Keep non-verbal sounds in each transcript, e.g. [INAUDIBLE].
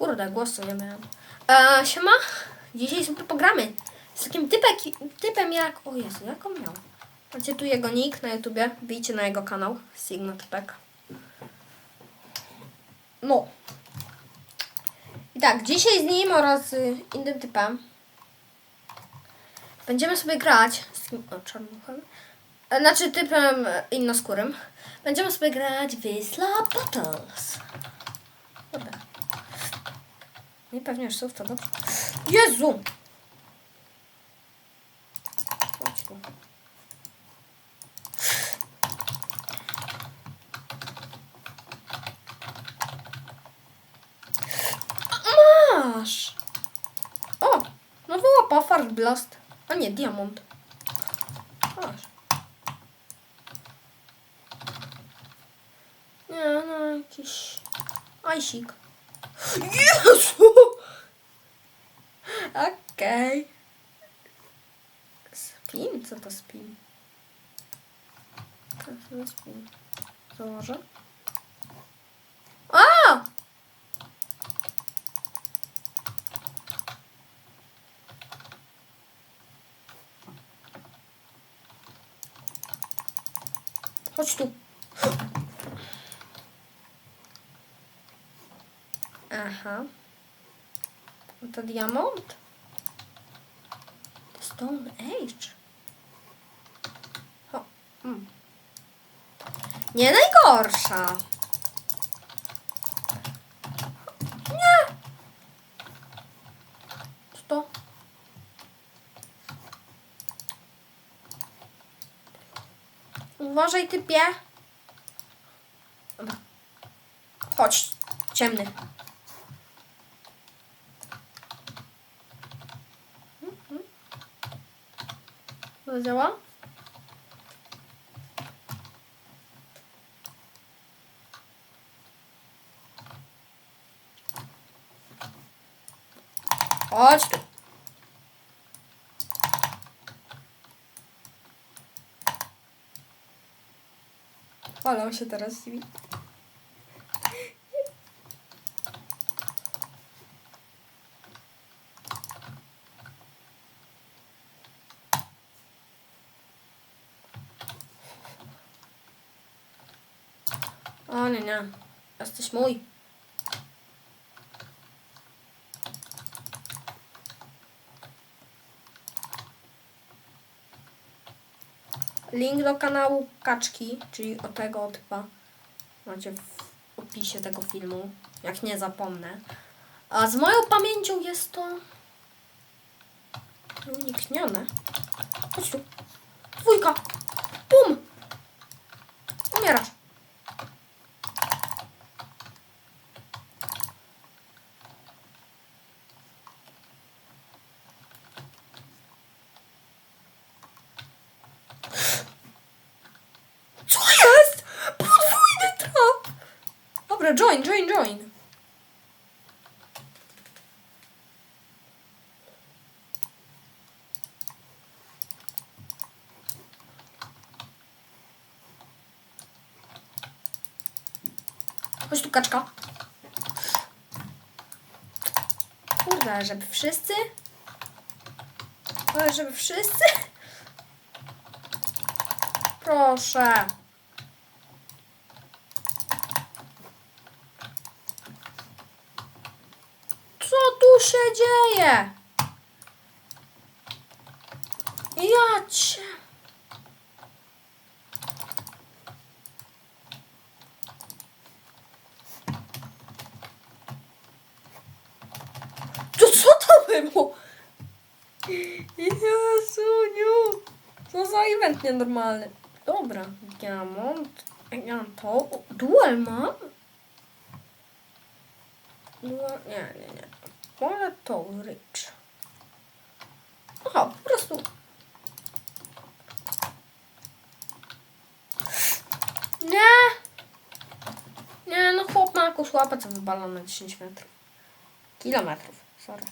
Kurde, głosu nie miałem. E, siema, dzisiaj sobie pogramy z takim typek, typem jak... O Jezu, jak on miał? Macie tu jego nick na YouTubie, bijcie na jego kanał, Sigma Typek. No. I tak, dzisiaj z nim oraz z innym typem będziemy sobie grać z kim? O, czarnuchem. E, Znaczy typem innoskórym. Będziemy sobie grać w Slap Battles. Dobra. Dobrze. Jezu! Chodź tu. A, Masz! O! Nowa łapa, Fart Blast. A nie, diamont. Masz. Nie, no jakiś... Ajsik. Jezu! Okej. Spin? Co to spin? Co to spin? Założę. A! Chodź Aha. No To diamont? To Stone Age. O. Mm. Nie najgorsza. Nie. Co to? Uważaj typie. Chodź, ciemny. To działa? Chodź tu. On się teraz dziwi. O nie, nie. Jesteś mój. Link do kanału Kaczki, czyli o tego typa, macie w opisie tego filmu, jak nie zapomnę. A z moją pamięcią jest to uniknione. Chodź tu. Dwójka. Bum. Umierasz. Co jest? Podwójny trap! Dobra, join, join, join. Chodź tu, kaczka. Kurde, żeby wszyscy? Ale żeby wszyscy? Proszę. Co tu się dzieje? Ja cię... To co to było? Jezu, Co za event nienormalny. Dobra, diamont. Ja to. Duel mam? Duel, nie, nie, nie. Wolę to rich. Aha, po prostu. Nie. Nie, no chłop ma jakąś łapę, co wybala na 10 metrów. Kilometrów, sorry.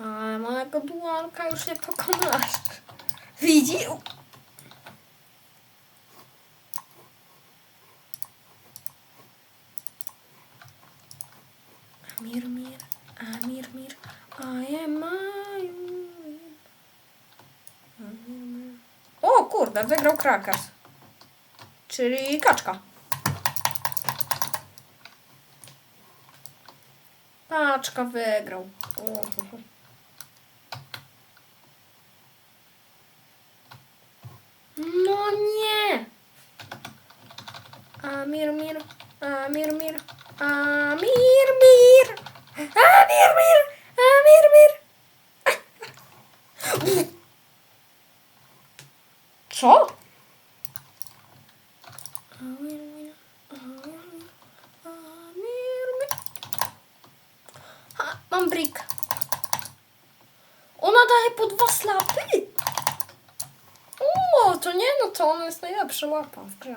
A mojego dualka już nie pokonasz. Widzi? Mir, mir, a mir, I am my. O kurde, wygrał Krakers. Czyli kaczka. Kaczka wygrał. O, No nie! Amir, mir, Amir, mir, Amir, mir, Amir, mir, Amir, mir. Co? Mam brick. Ona daje po dwa slapy. O, to nie, no to ona jest najlepsza łapa w grze.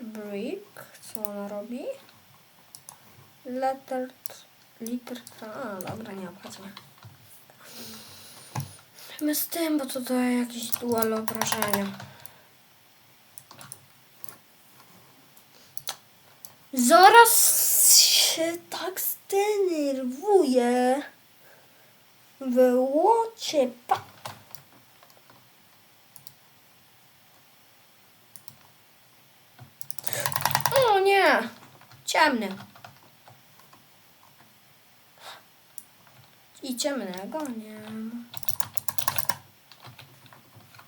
Brick, co ona robi? Letter, liter, a dobra, nie obchodzi mnie. My z tym, bo to daje jakieś dual obrażenia. Zaraz się tak zdenerwuję. Wyłocie pa. O nie! Ciemny. I ciemnego nie.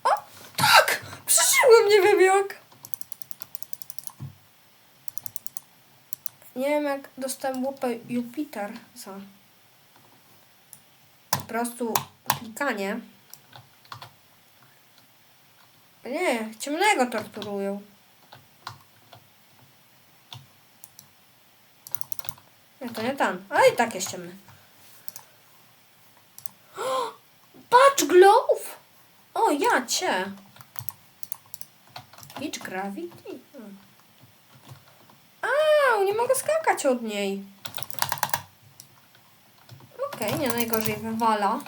O! Tak! Przeżyłem, nie wiem jak. Nie wiem jak dostałem łupę Jupiter za po prostu klikanie. Nie, ciemnego torturują. Nie, to nie ten. A i tak jest ciemny. Cię. Beach gravity? Hmm. A, nie mogę skakać od niej. Okej, nie najgorzej wywala.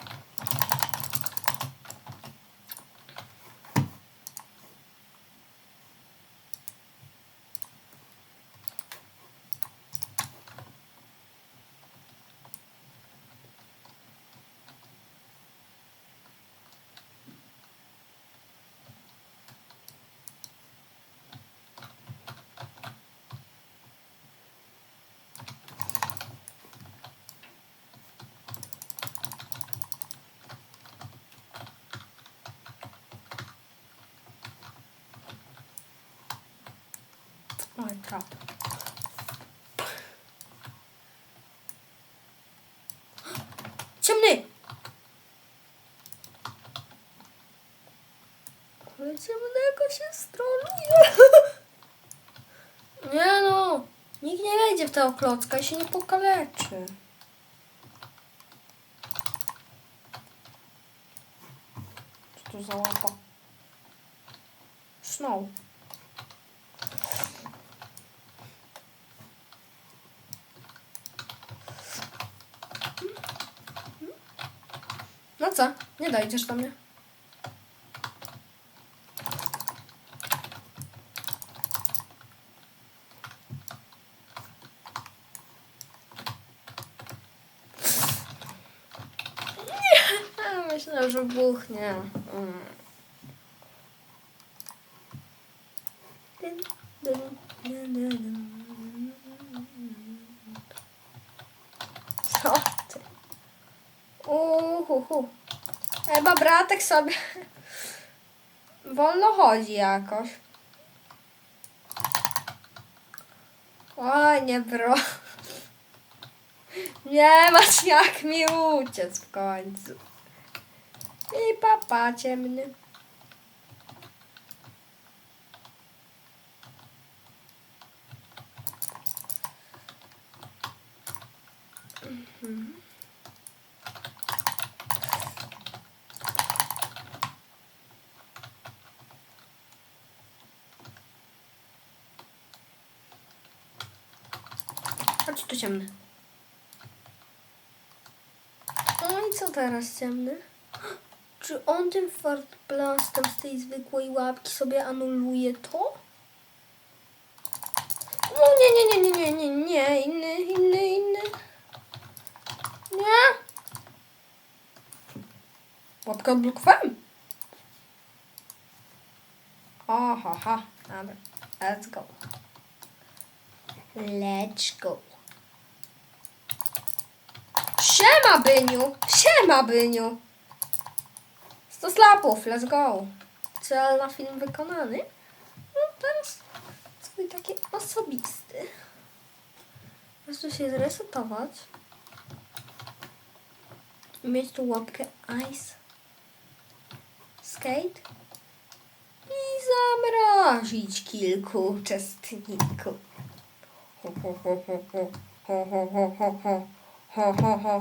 Trap. Ciemny! Ale ciemnego się stroluje. [LAUGHS] Nie no, nikt nie wejdzie w tego klocka i się nie pokaleczy. Co to za łapa? Snow. No co? Nie dojdziesz do mnie. Nie, myślę, że ty? Uhuhu. Chyba bratek sobie wolno chodzi jakoś. Oj, nie bro. Nie masz jak mi uciec w końcu. I papa ciemny. tu ciemny. No i co teraz ciemny? Czy on tym fart blastem z tej zwykłej łapki sobie anuluje to? No nie, nie, nie, nie, nie, nie, nie, inny, inny, inny. Nie. Łapkę odblokowałem. Aha, ha, dobra. Let's go. Let's go. Siema, Byniu! Siema, Byniu! 100 slapów, let's go. Cel na film wykonany. No teraz swój taki osobisty. Możesz się zresetować. Mieć tu łapkę Ice Skate i zamrozić kilku uczestników. Ho, ho, ho, ho, ho. Ho, ho, ho, ho, ho. Ho, ho, ho,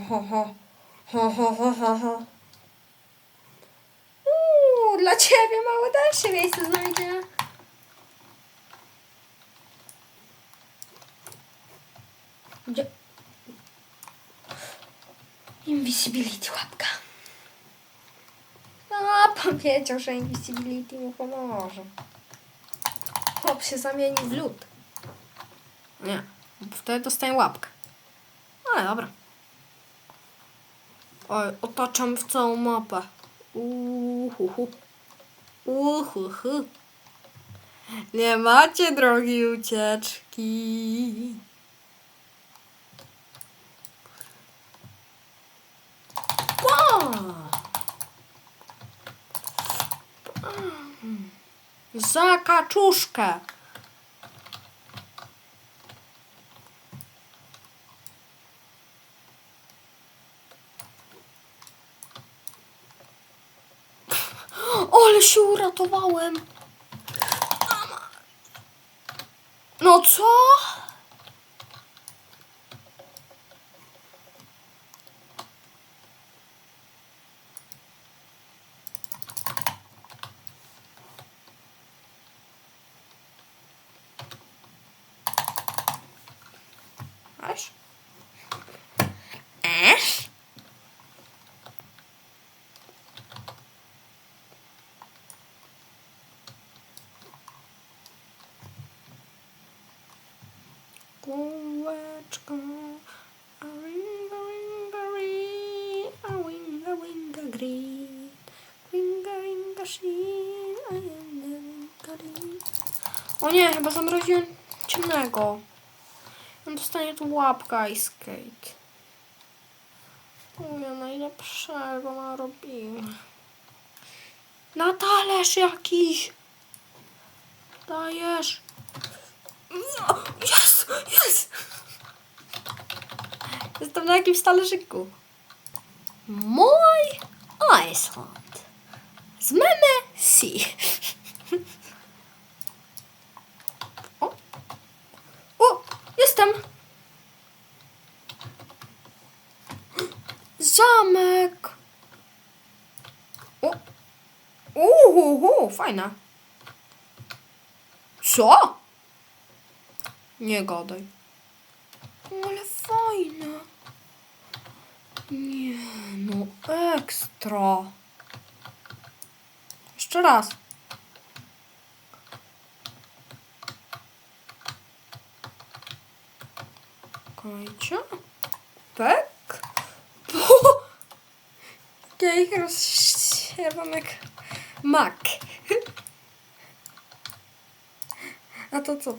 ho. Uuu, dla ciebie mało się miejsce znajdzie. Gdzie? Invisibility łapka. A, powiedział, że Invisibility mu pomoże. Chłop się zamienił w lód. Nie, wtedy dostaję łapkę. Ale dobra. Oj, otaczam w całą mapę. Uhuhu. Uhuhu. Nie macie drogi ucieczki. Za kaczuszkę. Ale się uratowałem. No co? Aż? O nie, chyba zamroziłem ciemnego. On dostanie tu łapka i skate. O, ja najlepszego narobiłem. Na talerz jakiś. Dajesz. Jest, jest. Jestem na jakimś talerzyku. Mój Iceland. Z meme si. O. O, jestem. Zamek. O. Uhu, fajna. Co? Nie gadaj. Ale fajne. Nie no, ekstra. Jeszcze raz. Czekajcie. Tak? [LAUGHS] Ja ich rozsiewam jak mak. [LAUGHS] A to co?